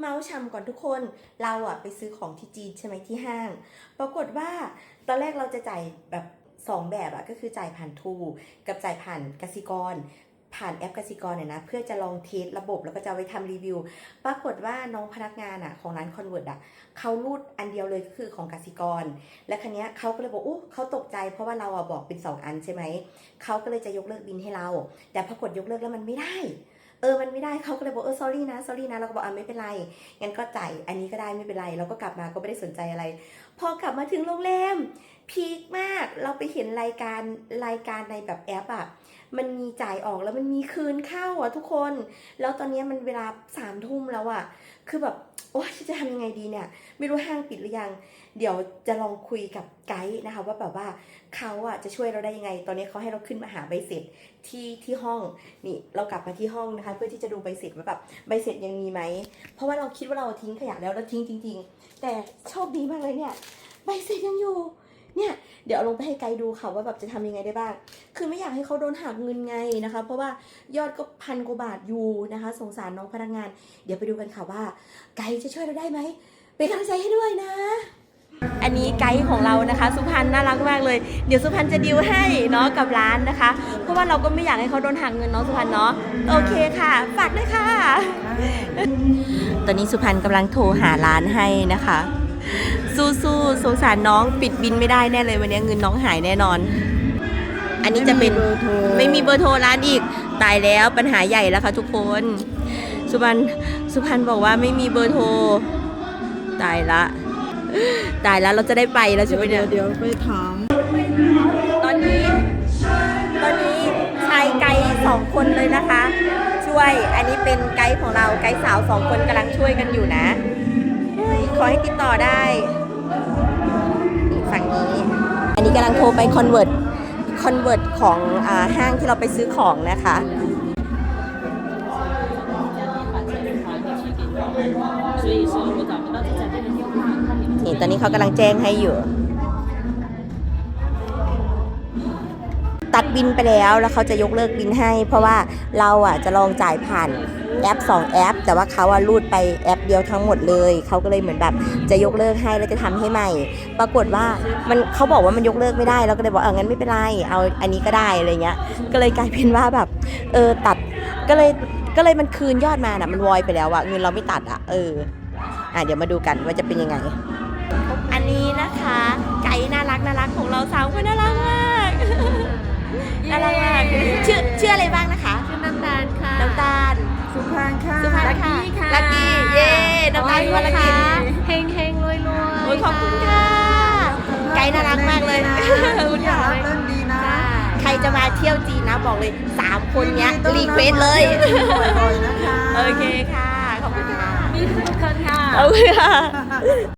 เมาส์ชำก่อนทุกคน เราอะไปซื้อของที่จีนใช่ไหมที่ห้าง ปรากฏว่าตอนแรกเราจะจ่ายแบบสองแบบอะก็คือจ่ายผ่านทูกับจ่ายผ่านกสิกร ผ่านแอปกสิกรเนี่ยนะ เพื่อจะลองเทสระบบแล้วก็จะไว้ทำรีวิว ปรากฏว่าน้องพนักงานอะของร้านคอนเวิร์ตอะเขารูดอันเดียวเลยก็คือของกสิกร และคันนี้ยเขาก็เลยบอกอู้เขาตกใจเพราะว่าเราอะบอกเป็นสองอันใช่ไหมเขาก็เลยจะยกเลิกบินให้เรา แต่พอกดยกเลิกแล้วมันไม่ได้ เออมันไม่ได้เขาก็เลยบอกเออ sorry นะ sorry นะเราก็บอกอะไม่เป็นไรงั้นก็จ่ายอันนี้ก็ได้ไม่เป็นไรเราก็กลับมาก็ไม่ได้สนใจอะไร พอกลับมาถึงโรงแรมพีคมากเราไปเห็นรายการรายการในแบบแอปอะมันมีจ่ายออกแล้วมันมีคืนเข้าอะทุกคน แล้วตอนนี้มันเวลาสามทุ่มแล้วอะคือแบบโอ๊ยฉันจะทำยังไงดีเนี่ย ไม่รู้ห้างปิดหรือยัง เดี๋ยวจะลองคุยกับไกด์นะคะ ว่าแบบว่าเขาอะจะช่วยเราได้ยังไง ตอนนี้เขาให้เราขึ้นมาหาใบเสร็จที่ที่ห้องนี่เรากลับมาที่ห้องนะคะ เพื่อที่จะดูใบเสร็จว่าแบบใบเสร็จยังมีไหมเพราะว่าเราคิดว่าเราทิ้งขยะแล้วแล้วทิ้งจริง ๆ แต่โชคดีมากเลยเนี่ย ใบเสร็จยังอยู่ เนี่ย เดี๋ยวเอาลงไปให้ไกด์ดูค่ะว่าแบบจะทำยังไงได้บ้าง คือไม่อยากให้เขาโดนหักเงินไงนะคะ เพราะว่ายอดก็พันกว่าบาทอยู่นะคะ สงสารน้องพนักงาน เดี๋ยวไปดูกันค่ะว่า ไกด์จะช่วยเราได้ไหมเป็นกำลังใจให้ด้วยนะอันนี้ไกด์ของเรานะคะ สุพรรณน่ารักมากเลย เดี๋ยวสุพรรณจะดิวให้เนาะกับร้านนะคะ เพราะว่าเราก็ไม่อยากให้เขาโดนหักเงินเนาะสุพรรณเนาะโอเคค่ะฝากด้วยค่ะ ตอนนี้สุพรรณกำลังโทรหาร้านให้นะคะ สู้ๆสงสารน้องปิดบินไม่ได้แน่เลยวันนี้เงินน้องหายแน่นอน อันนี้จะเป็นไม่มีเบอร์โทรร้านอีกตายแล้วปัญหาใหญ่แล้วค่ะทุกคน สุพรรณสุพรรณบอกว่าไม่มีเบอร์โทรตายละ ตายแล้วเราจะได้ไปแล้วใช่ไหมเนี่ย เดี๋ยวไปถามตอนนี้ ตอนนี้ชายไกด์สองคนเลยนะคะ ช่วยอันนี้เป็นไกด์ของเราไกด์สาวสองคนกำลังช่วยกันอยู่นะเฮ้ยขอให้ติดต่อได้นี่ ฝั่งนี้ อันนี้กำลังโทรไปคอนเวิร์ตคอนเวิร์ตของอห้างที่เราไปซื้อของนะคะนี่ตอนนี้เขากำลังแจ้งให้อยู่ ตัดบินไปแล้วแล้วเขาจะยกเลิกบินให้ เพราะว่าเราอะจะลองจ่ายผ่านแอป 2 แอป แต่ว่าเขาอะรูดไปแอปเดียวทั้งหมดเลยเขาก็เลยเหมือนแบบจะยกเลิกให้แล้วจะทำให้ใหม่ ปรากฏว่ามันเขาบอกว่ามันยกเลิกไม่ได้เราก็เลยบอกเอองั้นไม่เป็นไรเอาอันนี้ก็ได้อะไรเงี้ย ก็เลยกลายเป็นว่าแบบเออตัดก็เลยก็เลยมันคืนยอดมาน่ะมันวอยไปแล้วอะเงินเราไม่ตัดอะเอออะเดี๋ยวมาดูกันว่าจะเป็นยังไง อันนี้นะคะ ไก่น่ารักน่ารักของเราสาวคนน่ารักมาก ชื่อชื่ออะไรบ้างนะคะ ชื่อน้ำตาลค่ะ น้ำตาล สุพรรณค่ะสุพรรณลักกี้ค่ะลักกี้เย้น้ำตาลสุพรรณลักกี้เฮงเฮงรวยรวยโอ้ยขอบคุณค่ะ ไก่น่ารักมากเลยขอบคุณอย่าค่ะรับเล่นดีนะ ใครจะมาเที่ยวจีนนะบอกเลยสามคนเนี้ยรีเควสเลยบ่อยๆนะคะโอเคค่ะ ขอบคุณค่ะ มีทุกคนค่ะขอบคุณค่ะ